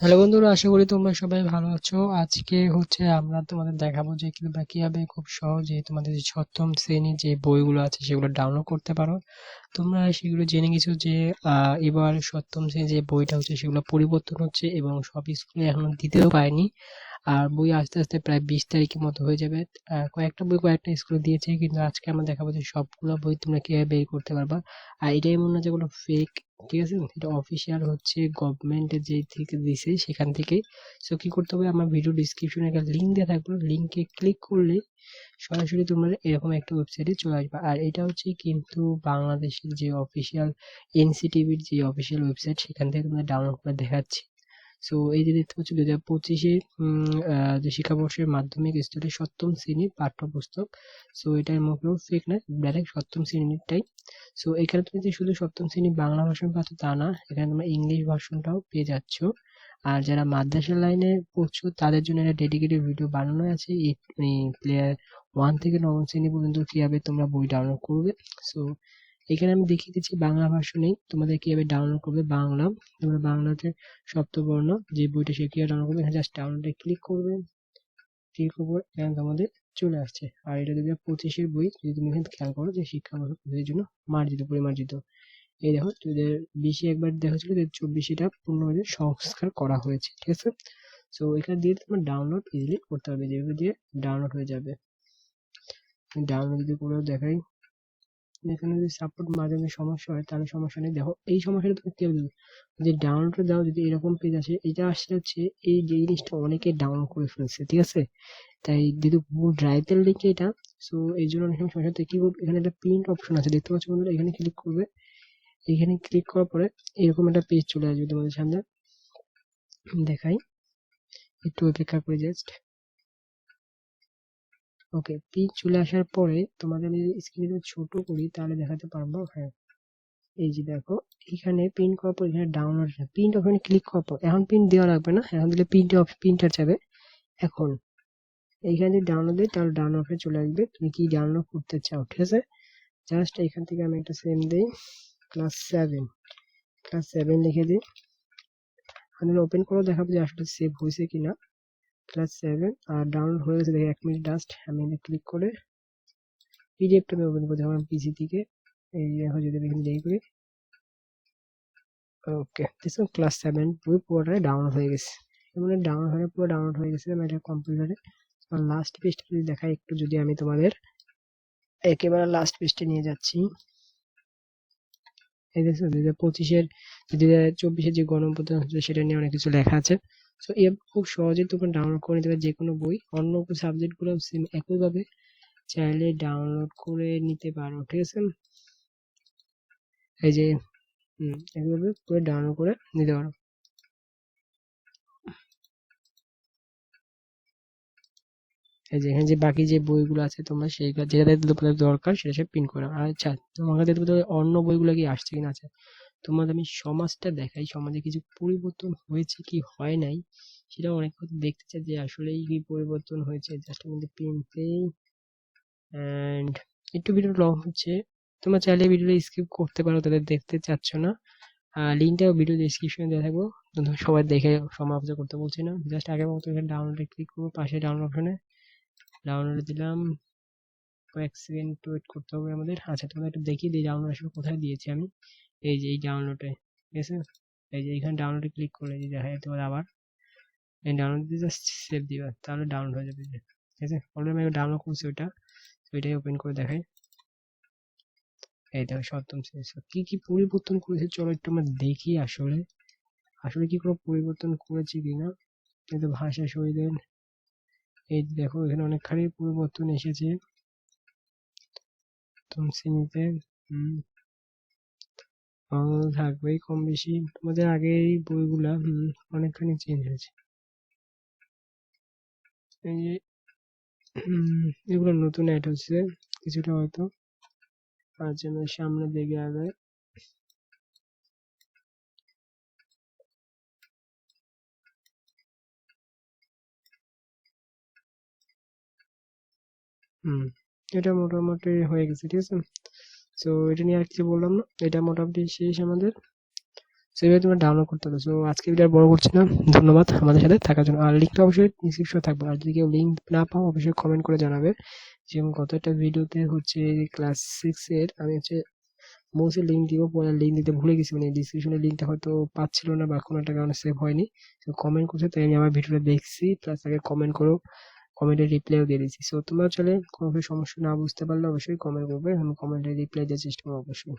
Hello বন্ধুরা, আশা করি তোমরা সবাই ভালো আছো। আজকে হচ্ছে আমরা তোমাদের দেখাবো যে কীভাবে কীভাবে খুব সহজে তোমাদের যে সপ্তম শ্রেণির যে বইগুলো আছে সেগুলো ডাউনলোড করতে পারো। তোমরা সেগুলো জেনে গেছো যে এবার সপ্তম শ্রেণির যে বইটা হচ্ছে সেগুলো পরিবর্তন হচ্ছে এবং সব স্কুলে এখনও দিতেও পারেনি। আর বই আস্তে আস্তে প্রায় বিশ তারিখের মতো হয়ে যাবে। কয়েকটা বই কয়েকটা স্কুলে দিয়েছে, কিন্তু আজকে আমরা দেখাবো যে সবগুলো বই তোমরা কীভাবে বের করতে পারবা। আর এটাই মনে হয় যে কোনো ফেক ঠিক আছে? এটা অফিসিয়াল হচ্ছে গভর্নমেন্ট যে থেকে দিছে সেখান থেকে। সো কি করতে হবে? আমার ভিডিও ডিসক্রিপশনে একটা লিঙ্ক দেওয়া থাকবে। লিঙ্কে ক্লিক করলে সরাসরি তোমরা এরকম একটা ওয়েবসাইটে চলে আসবে। আর এটা হচ্ছে কিন্তু বাংলাদেশের যে অফিসিয়াল এনসিটিভির যে অফিসিয়াল ওয়েবসাইট সেখান থেকে তোমরা ডাউনলোড করে দেখাচ্ছি। সো এই যে দেখতে দু হাজার পঁচিশে যে শিক্ষাবর্ষের মাধ্যমিক স্তরের সপ্তম শ্রেণির পাঠ্যপুস্তক। সো এটার মুখেও ফেক না ডাইরেক্ট সপ্তম শ্রেণীরটাই। সো এখানে তুমি যে শুধু সপ্তম শ্রেণি বাংলা ভার্সন পাচ্ছ তা না, এখানে তোমরা ইংলিশ ভার্সনটাও পেয়ে যাচ্ছ। আর যারা মাদ্রাসা লাইনে পড়ছো, তাদের জন্য একটা ডেডিকেটেড ভিডিও বানানো আছে। এই প্লেয়ার ওয়ান থেকে নবম শ্রেণি পর্যন্ত কীভাবে তোমরা বই ডাউনলোড করবে। সো এখানে আমি দেখিয়ে দিচ্ছি বাংলা ভার্সনেই তোমাদের কীভাবে ডাউনলোড করবে বাংলা। তোমরা বাংলাতে সপ্তবর্ণ যে বইটা সে কীভাবে ডাউনলোড করবে, এখানে জাস্ট ডাউনলোডে ক্লিক করবে। ক্লিক করবে এখানে তোমাদের চলে আসছে। আর এটা দেখবে পঁচিশের বই। যদি তুমি এখানে খেয়াল করো যে পঁচিশের জন্য মার্জিত, পরিমার্জিত। এই দেখো হাজার বিশে একবার দেখা ছিল দু চব্বিশে এটা পূর্ণভাবে সংস্কার করা হয়েছে, ঠিক আছে? সো এখানে দিয়ে তোমার ডাউনলোড ইজিলি করতে হবে। যেভাবে দিয়ে ডাউনলোড হয়ে যাবে। ডাউনলোড যদি করেও দেখাই এখানে যদি সাপোর্ট মাঝে মাঝে সমস্যা হয়, তাহলে সমস্যা নেই। দেখো, এই সমস্যাটা তুমি কি হবে যদি ডাউনলোড দাও, যদি এরকম পেজ আসে, এটা আসলে হচ্ছে এই যে জিনিসটা অনেকে ডাউনলোড করে ফেলছে, ঠিক আছে? তাই যেহেতু গুগল ড্রাইভের লিঙ্ক এটা সো এই জন্য অনেক সময় সমস্যা কি এখানে একটা প্রিন্ট অপশন আছে, দেখতে পাচ্ছ বন্ধুরা? এখানে ক্লিক করবে। এখানে ক্লিক করার পরে এরকম একটা পেজ চলে আসবে তোমাদের সামনে। দেখাই। একটু অপেক্ষা করে জাস্ট ওকে পেজ চলে আসার পরে তোমাদের স্ক্রিনে যদি ছোট করি, তাহলে দেখাতে পারব হ্যাঁ। এই যে দেখো, এখানে প্রিন্ট করার পর এখানে ডাউনলোড প্রিন্ট অপশনে ক্লিক করার পর, এখন প্রিন্ট দেওয়া লাগবে না, এখন দিলে প্রিন্ট প্রিন্টার যাবে। এখন, এইখানে যদি ডাউনলোড দিই, তাহলে ডাউনলোড হয়ে চলে আসবে। তুমি কি ডাউনলোড করতে চাও, ঠিক আছে? জাস্ট এখান থেকে আমি একটা সেম দিই ক্লাস সেভেন ক্লাস সেভেন লিখে দিই। ওপেন করে দেখাবো যে আসলে সেভ হয়েছে কিনা। ক্লাস সেভেন আর ডাউনলোড হয়ে গেছে দেখি এক মিনিট জাস্ট আমি এখানে ক্লিক করে পিডিএফটা আমি ওপেন করতে আমার পিসি থেকে। এই দেখো যদি এখানে যাই করি। ওকে দেখো ক্লাস সেভেন পুরো পুরোটাই ডাউনলোড হয়ে গেছে। মানে ডাউনলোড হয়ে, পুরো ডাউনলোড হয়ে গেছে আমার এটা কম্পিউটারে লাস্ট পেজটা যদি দেখাই, একটু যদি আমি তোমাদের একেবারে লাস্ট পেজটা নিয়ে যাচ্ছি। এই দেখছ, দুই হাজার পঁচিশের, দুই হাজার চব্বিশের যে হচ্ছে সেটা নিয়ে অনেক কিছু লেখা আছে। সো এ খুব সহজে তোমরা ডাউনলোড করে নিতে পারবে যে কোনো বই। অন্য সাবজেক্টগুলো সেম একইভাবে চাইলে ডাউনলোড করে নিতে পারো, ঠিক আছে? এই যে একইভাবে করে ডাউনলোড করে নিতে পারো। এই যে, এখানে যে বাকি যে বইগুলো আছে তোমরা সেই যেটা তোমাদের দরকার সেটা সব প্রিন্ট করে আচ্ছা কাছে অন্য বইগুলো কি আসছে কিনা আছে? তোমাদের আমি সমাজটা দেখাই, সমাজে কিছু পরিবর্তন হয়েছে কি হয় নাই সেটা অনেক কথা দেখতে চাই যে আসলেই কি পরিবর্তন হয়েছে জাস্ট আমাদের প্রিন্ট পেই অ্যান্ড একটু ভিডিও লং হচ্ছে, তোমরা চাইলে ভিডিওটা স্কিপ করতে পারো তাদের দেখতে চাচ্ছ না। লিঙ্কটা ভিডিও ডিসক্রিপশনে দেওয়া থাকব সবাই দেখে সমাপ্ত করতে বলছি না জাস্ট আগের মতো ডাউনলোডে ক্লিক করব, পাশে ডাউনলোড অপশনে ডাউনলোড দিলাম। কয়েক সেকেন্ড ওয়েট করতে হবে আমাদের। আচ্ছা তোমাদের একটু দেখিয়ে দিই ডাউনলোড আসলে কোথায় দিয়েছি আমি। এই যে, এই ডাউনলোডে ঠিক আছে? এই যে এখানে ডাউনলোডে ক্লিক করলে যে দেখা যেতে পারে আবার। এই ডাউনলোড দিয়ে জাস্ট সেভ দিবা, তাহলে ডাউনলোড হয়ে যাবে। ঠিক আছে? অলরেডি আমি ডাউনলোড করছি ওইটা, তো এটাই ওপেন করে দেখাই। এই দেখো, সপ্তম শ্রেণি কি কি পরিবর্তন করেছে? চলো একটু আমরা দেখি আসলে। আসলে কি কোনো পরিবর্তন করেছে কিনা? কিন্তু ভাষা শরীরের এই দেখো, এখানে অনেকখানি পরিবর্তন এসেছে। সপ্তম শ্রেণীতে থাকবেই কম বেশি তোমাদের আগে এই বইগুলা অনেকখানি চেঞ্জ হয়েছে। এই যে এগুলো নতুন অ্যাড হচ্ছে, কিছুটা হয়তো আর যেন সামনে দিকে আগায় হুম। এটা মোটামুটি হয়ে গেছে, ঠিক আছে? সো এটা নিয়ে আর কিছু বললাম না। এটা মোটামুটি শেষ আমাদের। সো এভাবে তোমরা ডাউনলোড করতে পারো। সো আজকে ভিডিও বড় করছি না। ধন্যবাদ আমাদের সাথে থাকার জন্য। আর লিঙ্কটা অবশ্যই ডিসক্রিপশনে থাকবে। আর যদি কেউ লিঙ্ক না পাও, অবশ্যই কমেন্ট করে জানাবে যেমন গত একটা ভিডিওতে হচ্ছে ক্লাস সিক্সের আমি হচ্ছে মৌসের লিঙ্ক দিব পরে লিঙ্ক দিতে ভুলে গেছি। মানে ডিসক্রিপশনের লিঙ্কটা হয়তো পাচ্ছিল না বা কোনো একটা কারণে সেভ হয়নি। তো কমেন্ট করছে, তাই আমি আমার ভিডিওটা দেখছি। প্লাস আগে কমেন্ট করো। কমেন্টে রিপ্লাইও দিয়ে দিচ্ছি সো তোমরা চলে কোনো সমস্যা না বুঝতে পারলে অবশ্যই কমেন্ট করবে। আমি কমেন্টে রিপ্লাই দেওয়ার চেষ্টা করব অবশ্যই।